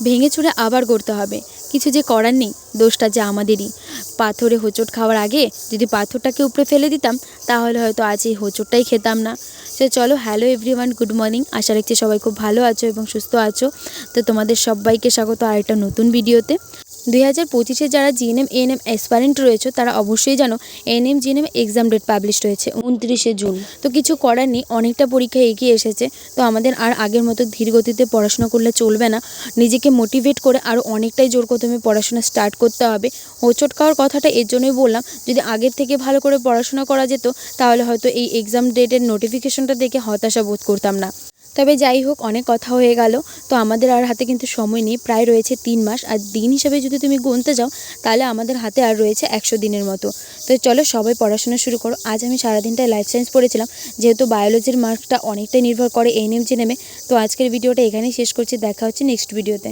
ভেঙে চুড়ে আবার গড়তে হবে। কিছু যে করার নেই, দোষটা যে আমাদেরই। পাথরে হোঁচট খাওয়ার আগে যদি পাথরটাকে উপরে ফেলে দিতাম, তাহলে হয়তো আজ এই হোঁচটটাই খেতাম না। সে চলো হ্যালো এভরিওয়ান গুড মর্নিং আশা রাখছি সবাই খুব ভালো আছো এবং সুস্থ আছো। তো তোমাদের সবাইকে স্বাগত আরেকটা নতুন ভিডিওতে দুই হাজার পঁচিশে যারা জিএনএম, এএনএম অ্যাসপারেন্ট রয়েছে, তারা অবশ্যই জানো ANM, GNM exam date publish রয়েছে উনত্রিশে জুন। তো কিছু করার নেই, অনেকটা পরীক্ষা এগিয়ে এসেছে। তো আমাদের আর আগের মতো ধীর গতিতে পড়াশোনা করলে চলবে না। নিজেকে মোটিভেট করে আরও অনেকটাই জোর কদমে পড়াশোনা স্টার্ট করতে হবে। হোঁচট খাওয়ার কথাটা এর জন্যই বললাম, যদি আগের থেকে ভালো করে পড়াশোনা করা যেত, তাহলে হয়তো এই এক্সাম ডেটের নোটিফিকেশনটা দেখে হতাশা বোধ করতাম না। তবে যাই হোক, অনেক কথা হয়ে গেল। তো আমাদের আর হাতে কিন্তু সময় নেই, প্রায় রয়েছে তিন মাস। আর দিন হিসাবে যদি তুমি গুনতে যাও, তাহলে আমাদের হাতে আর রয়েছে একশো দিনের মতো। তো চলো সবাই পড়াশোনা শুরু করো। আজ আমি সারাদিনটায় লাইফ সায়েন্স পড়েছিলাম। যেহেতু বায়োলজির মার্কটা অনেকটাই নির্ভর করে এনএমজি নেমে। তো আজকের ভিডিওটা এখানেই শেষ করছি। দেখা হচ্ছে নেক্সট ভিডিওতে